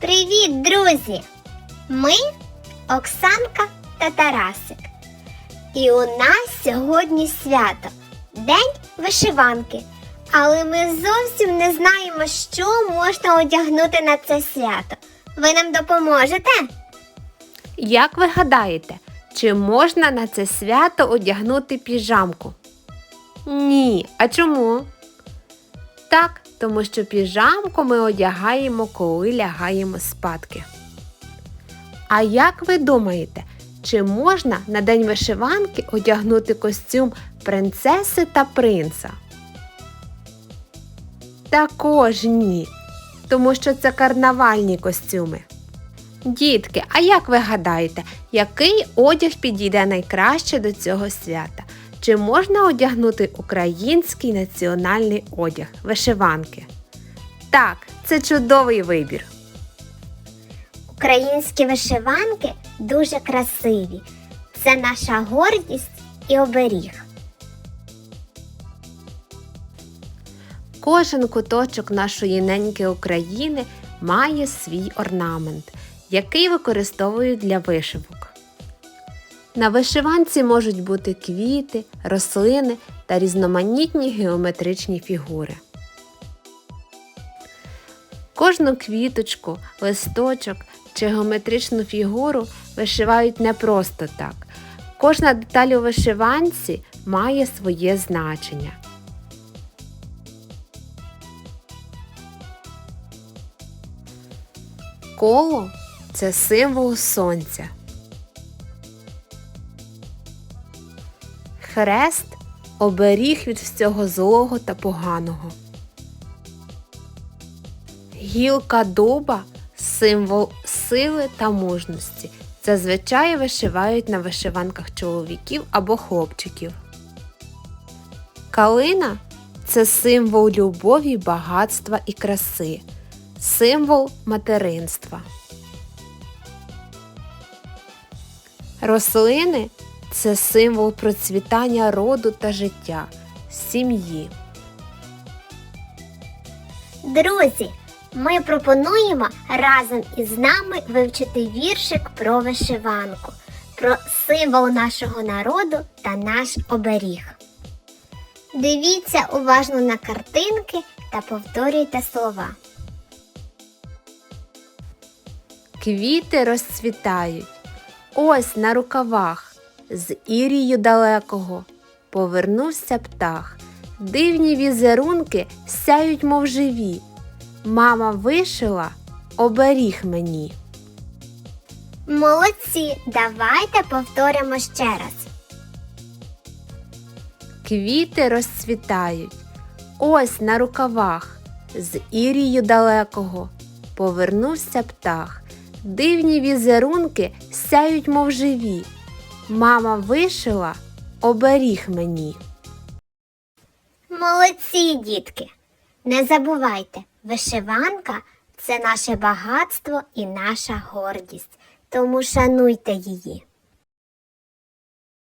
Привіт, друзі! Ми Оксанка та Тарасик. І у нас сьогодні свято День вишиванки. Але ми зовсім не знаємо, що можна одягнути на це свято. Ви нам допоможете? Як ви гадаєте, чи можна на це свято одягнути піжамку? Ні. А чому? Так, тому що піжамку ми одягаємо, коли лягаємо спадки. А як ви думаєте, чи можна на день вишиванки одягнути костюм принцеси та принца? Також ні, тому що це карнавальні костюми. Дітки, а як ви гадаєте, який одяг підійде найкраще до цього свята? Чи можна одягнути український національний одяг вишиванки? Так, це чудовий вибір. Українські вишиванки дуже красиві. Це наша гордість і оберіг. Кожен куточок нашої неньки України має свій орнамент, який використовують для вишивок. На вишиванці можуть бути квіти, рослини та різноманітні геометричні фігури. Кожну квіточку, листочок чи геометричну фігуру вишивають не просто так. Кожна деталь у вишиванці має своє значення. Коло це символ сонця. Хрест оберіг від всього злого та поганого. Гілка дуба символ сили та мужності. Зазвичай вишивають на вишиванках чоловіків або хлопчиків. Калина це символ любові, багатства і краси, символ материнства. Рослини це символ процвітання роду та життя, сім'ї. Друзі, ми пропонуємо разом із нами вивчити віршик про вишиванку, про символ нашого народу та наш оберіг. Дивіться уважно на картинки та повторюйте слова. Квіти розцвітають. Ось на рукавах, з ірію далекого, повернувся птах. Дивні візерунки сяють, мов живі. Мама вишила оберіг мені. Молодці! Давайте повторимо ще раз. Квіти розцвітають. Ось на рукавах, з ірію далекого, повернувся птах. Дивні візерунки сяють, мов живі. Мама вишила оберіг мені. Молодці, дітки! Не забувайте, вишиванка це наше багатство і наша гордість, тому шануйте її.